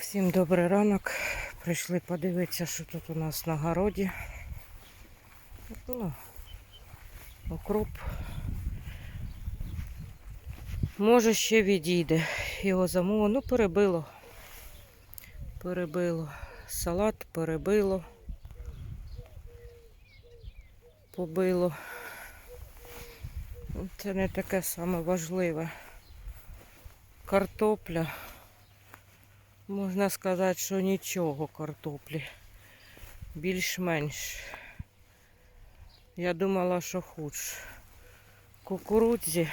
Всім добрий ранок. Прийшли подивитися, що тут у нас на городі. Ну, укроп. Може ще відійде. Його замову. Ну, перебило. Перебило. Салат перебило. Побило. Це не таке саме важливе. Картопля. Можна сказати, що нічого картоплі. Більш-менш. Я думала, що худше. Кукурудзі.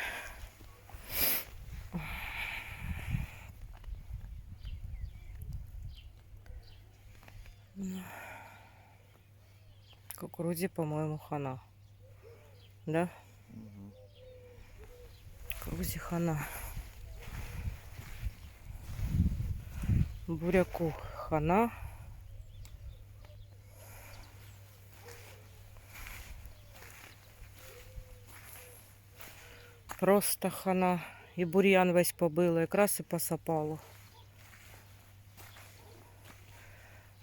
Кукурудзі, по-моєму, хана. Да? Кукурудзі хана. Буряку хана. Просто хана. І бур'ян весь побило, якраз і посапало.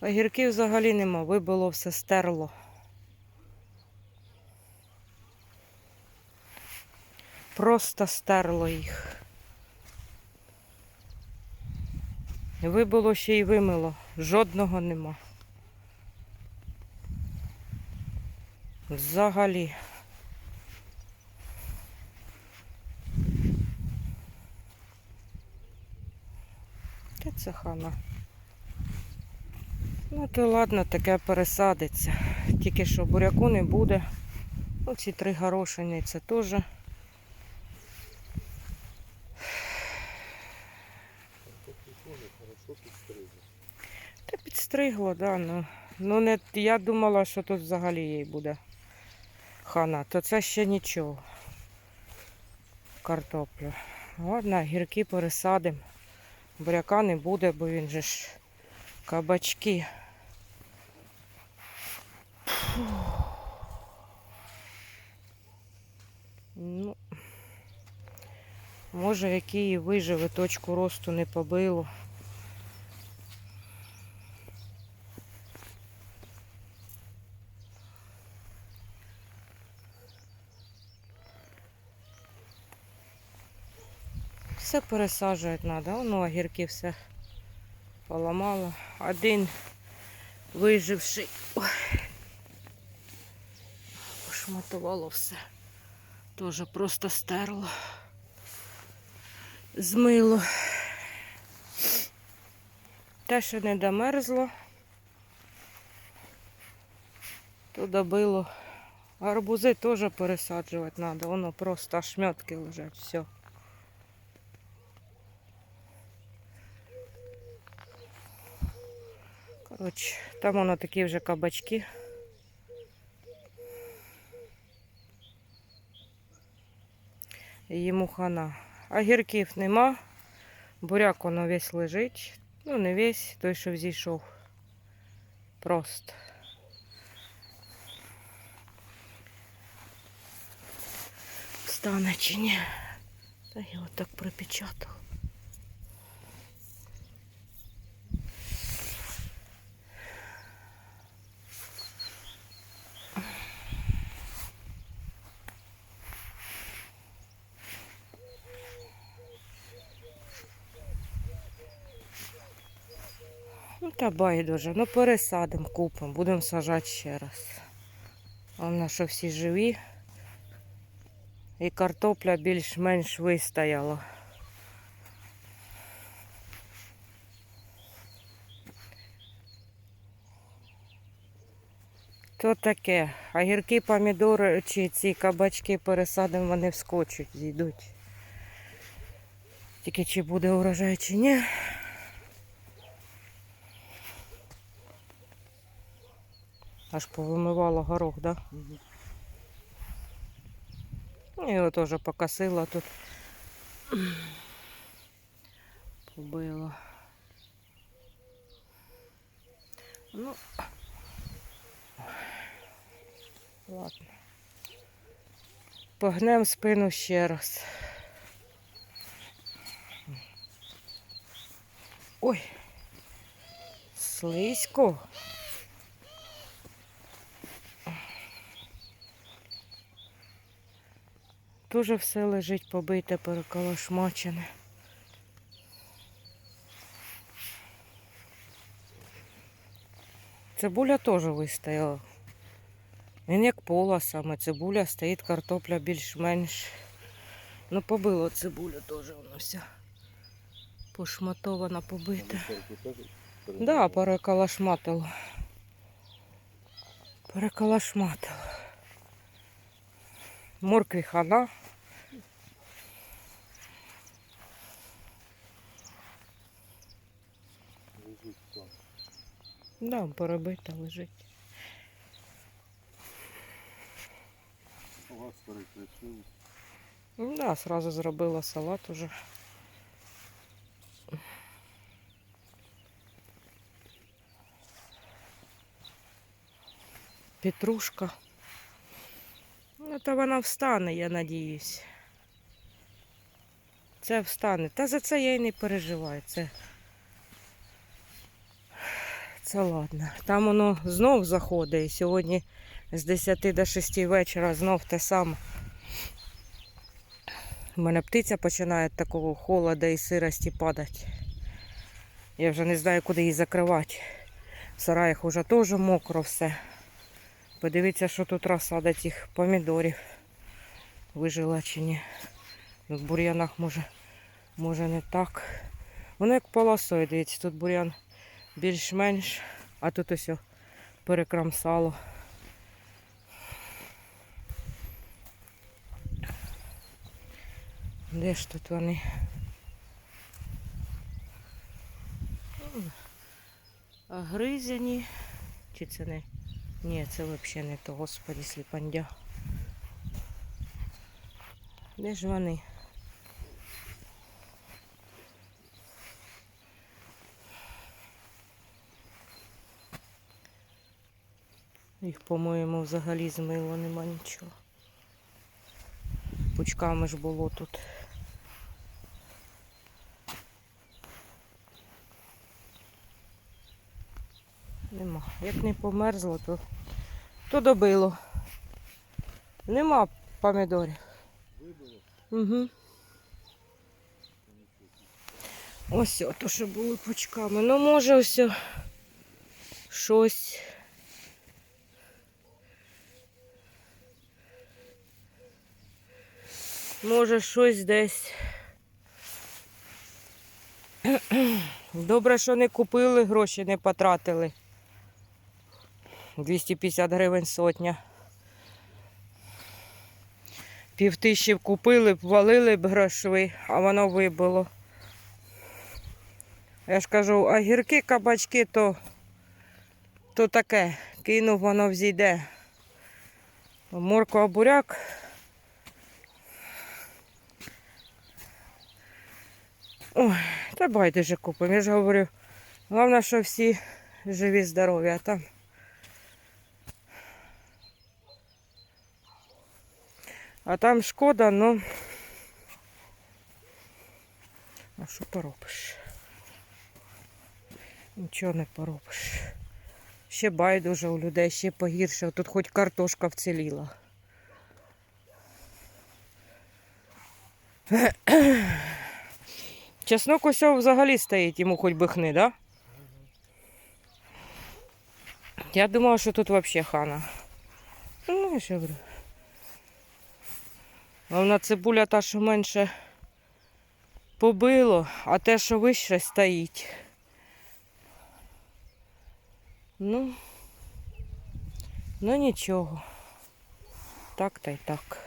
Огірків взагалі нема, вибило все стерло. Просто стерло їх. Вибило ще й вимило. Жодного нема. Взагалі. Та це хана. Ну то ладно, таке пересадиться. Тільки що буряку не буде. Оці три горошини це теж. Та підстригло, да, ну. Ну не, я думала, що тут взагалі їй буде хана, то це ще нічого. Картоплю. Ладно, гірки пересадимо. Буряка не буде, бо він же ж кабачки. Ну, може, який виживе, точку росту не побило. Все пересаджувати треба. Воно огірки все поламало. Один виживший. Пошматувало все. Теж просто стерло. Змило. Те, що не домерзло, то добило. Арбузи теж пересаджувати треба. Воно просто ошметки лежать. Все. Коротше, там воно такі вже кабачки. Йому хана. Огірків нема. Буряк воно весь лежить. Ну, не весь, той, що взійшов. Просто. Встане чи ні? Та я отак припечатав. Та байдуже, ну пересадимо купимо, будемо сажати ще раз. Головне, що всі живі. І картопля більш-менш вистояла. То таке. Огірки, помідори чи ці кабачки пересадимо, вони вскочуть, зійдуть. Тільки чи буде урожай, чи ні. Аж повимивала горох, да? Ну, Його теж покосила тут. Побила. Ну, ладно. Погнем спину ще раз. Ой. Слизько. Дуже все лежить побите, переколошмачене. Цибуля теж вистояла. Він як полосами, цибуля стоїть, картопля більш-менш. Ну, побило цибулю теж воно вся пошматована, побита. Да, переколошматило. Переколошматило. Моркві хана. Да, перебита лежить. У вас перекричили. Ну Да, сразу зробила салат уже. Петрушка. Ну, то вона встане, я надіюсь. Це встане. Та за це я й не переживаю. Це, це ладно. Там воно знов заходить. І сьогодні з 10 до 6 вечора знов те саме. У мене птиця починає такого холода і сирості падати. Я вже не знаю, куди її закривати. В сараях вже теж мокро все. Подивіться, що тут розсада цих помідорів. Вижила чи ні. В бур'янах може, може не так. Воно як полосою, дивіться, тут бур'ян більш-менш, а тут ось перекрамсало. Де ж тут вони? Гризяні. Чи це не? Ні, це взагалі не то, господи, сліпандя. Де ж вони? Їх, по-моєму, взагалі змило, нема нічого. Пучками ж було тут. Нема. Як не померзло, то, то добило. Нема помідорів. Вибило? Угу. Ось то, що було пучками. Ну, може, ось щось. Може, щось десь. Добре, що не купили, гроші не потратили. 250 гривень сотня. Півтисячі купили б, валили б грошви, а воно вибило. Я ж кажу, а гірки, кабачки, то, то таке. Кинув, воно взійде. Морква буряк. Ой, та байдуже купимо. Я ж говорю, головне, що всі живі, здорові, а там. А там шкода, ну. А що поробиш? Нічого не поробиш. Ще байдуже у людей, ще погірше. Тут хоч картошка вціліла. Чеснок ось взагалі стоїть, йому хоч би хни, да? Я думала, що тут взагалі хана. Ну, ще говорю. Головна цибуля та, що менше побило, а те, що вище стоїть. Ну, ну нічого. Так та й так.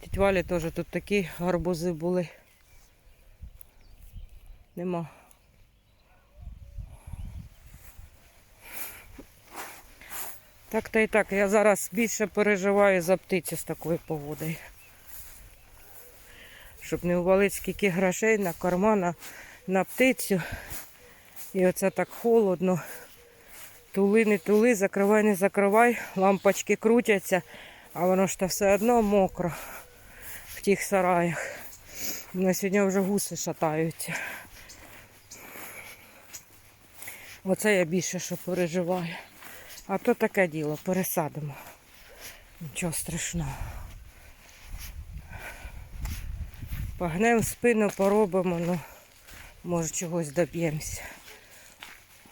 Тіть Валі теж тут такі гарбузи були. Нема. Так та й так. Я зараз більше переживаю за птиці з такою погодою. Щоб не увалити скільки грошей на корма, на, на птицю. І оце так холодно. Тули, не тули, закривай, не закривай. Лампочки крутяться, а воно ж та все одно мокро в тих сараях. На сьогодні вже гуси шатаються. Оце я більше що переживаю. А то таке діло, пересадимо. Нічого страшного. Погнемо спину, поробимо, ну, може чогось доб'ємося.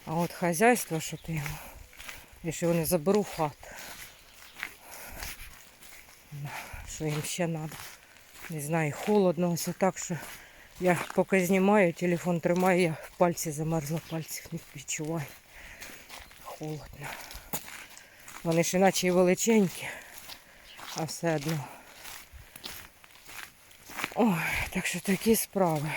А от хазяйство, що ти, якщо його не заберу в хату. Що їм ще треба. Не знаю, холодно, ось так, що я поки знімаю, телефон тримаю, я пальці замерзла, пальців не відчуваю. Холодно. Вони ж іначе і величенькі, а все одно. Ой, так що такі справи.